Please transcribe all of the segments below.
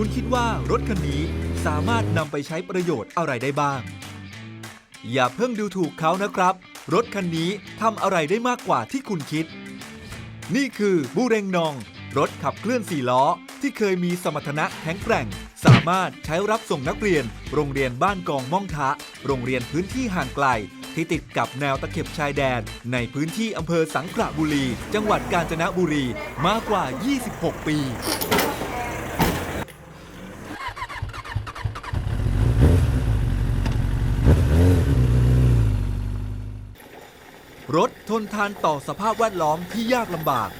คุณคิดว่ารถคันนี้สามารถนำไปใช้ประโยชน์อะไรได้บ้าง อย่าเพิ่งดูถูกเขานะครับ รถคันนี้ทำอะไรได้มากกว่าที่คุณคิด นี่คือบูเรงนอง รถขับเคลื่อนสี่ล้อ ที่เคยมีสมรรถนะแข็งแกร่ง สามารถใช้รับส่งนักเรียน โรงเรียนบ้านกองม่องทะ โรงเรียนพื้นที่ห่างไกลที่ติดกับแนวตะเข็บชายแดน ในพื้นที่อำเภอสังขละบุรี จังหวัดกาญจนบุรีมากกว่า 26 ปี รถทนทานต่อสภาพแวดล้อมที่ยากลำบาก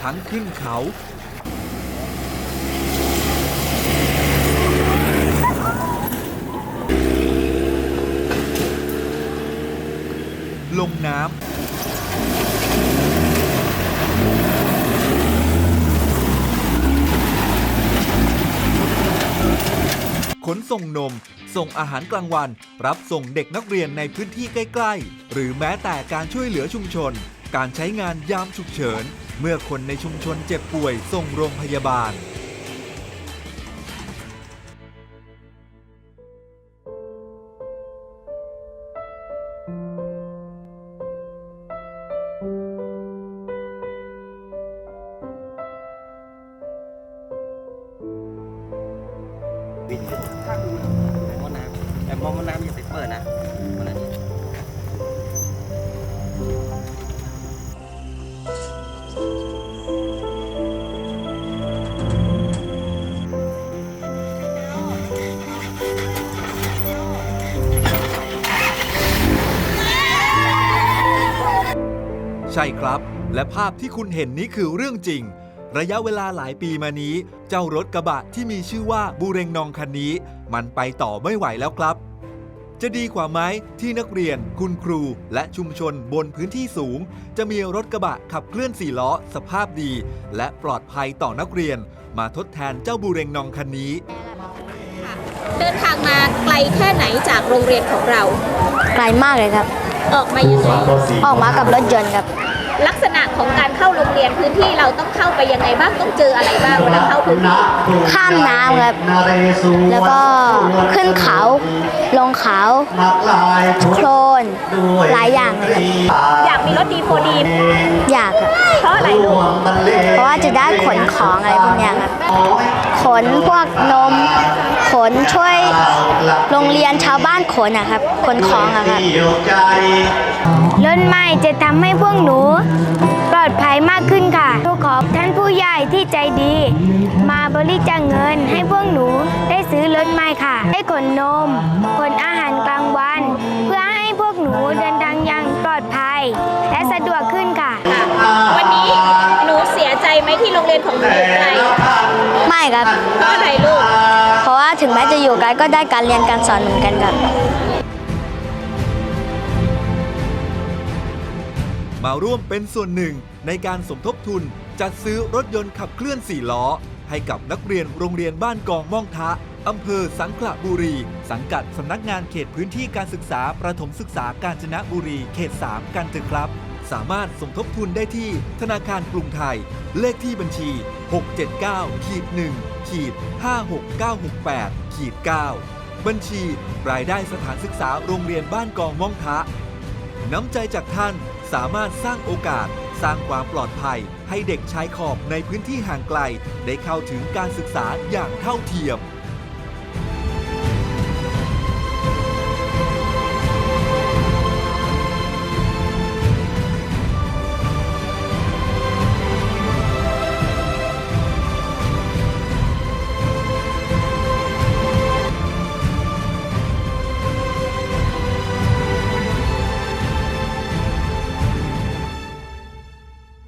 ทั้งขึ้นเขา ลงน้ำ ขนส่งนม ส่งอาหารกลางวัน รับส่งเด็กนักเรียนในพื้นที่ใกล้ ๆ หรือแม้แต่การช่วยเหลือชุมชน การใช้งานยามฉุกเฉิน เมื่อคนในชุมชนเจ็บป่วยส่งโรงพยาบาลปิดข้างดูหม้อน้ำแต่หม้อน้ำอย่าไปเปิดนะมันนั้ใช่ครับ และภาพที่คุณเห็นนี้คือเรื่องจริง ระยะเวลาหลายปีมานี้ เจ้ารถกระบะที่มีชื่อว่าบูเรงนองคันนี้ มันไปต่อไม่ไหวแล้วครับ จะดีกว่าไหมที่นักเรียน คุณครู และชุมชนบนพื้นที่สูง จะมีรถกระบะขับเคลื่อนสี่ล้อ สภาพดี และปลอดภัยต่อนักเรียน มาทดแทนเจ้าบูเรงนองคันนี้ เดินทางมาไกลแค่ไหนจากโรงเรียนของเรา ไกลมากเลยครับ ออกมายังไงออกมากับรถยนต์ครับ ลักษณะ ของการเข้าโรงเรียนพื้นที่เราต้องเข้าไปยังไงบ้างต้องเจออะไรบ้างเวลาเข้าพื้นที่ข้ามน้ำครับ แล้วก็ขึ้นเขา ลงเขาโคลนหลายอย่างเลยอยากมีรถดีโฟดีอยากเพราะอะไรลูกเพราะว่าจะได้ขนของอะไรพวกนี้ครับขนพวกนมขนช่วยโรงเรียนชาวบ้านขนนะครับขนของอะครับ รถใหม่จะทำให้พวกหนู ปลอดภัยมากขึ้นค่ะทุกขอท่านผู้ใหญ่ที่ใจดี มาบริจาคเงินให้พวกหนูได้ซื้อรถใหม่ค่ะ ได้ขนนมขนอาหารกลางวัน เพื่อให้พวกหนูเดินทางอย่างปลอดภัย และสะดวกขึ้นค่ะ วันนี้หนูเสียใจไหมที่โรงเรียนของหนูอยู่ไกลไม่ครับเพราะอะไรลูก เพราะว่าถึงแม้จะอยู่ไกลก็ได้การเรียนการสอนเหมือนกันครับ มาร่วมเป็นส่วนหนึ่งในการสมทบทุน จัดซื้อรถยนต์ขับเคลื่อน 4 ล้อ ให้กับนักเรียนโรงเรียนบ้านกองม่องทะอำเภอสังขละบุรี สังกัดสำนักงานเขตพื้นที่การศึกษาประถมศึกษากาญจนบุรี เขต 3 กันเถอะครับ สามารถสมทบทุนได้ที่ธนาคารกรุงไทย เลขที่บัญชี 679ขีด1ขีด56968ขีด9บัญชี รายได้สถานศึกษาโรงเรียนบ้านกองม่องทะ น้ำใจจากท่าน สามารถสร้างโอกาส สร้างความปลอดภัย ให้เด็กชายขอบในพื้นที่ห่างไกล ได้เข้าถึงการศึกษาอย่างเท่าเทียม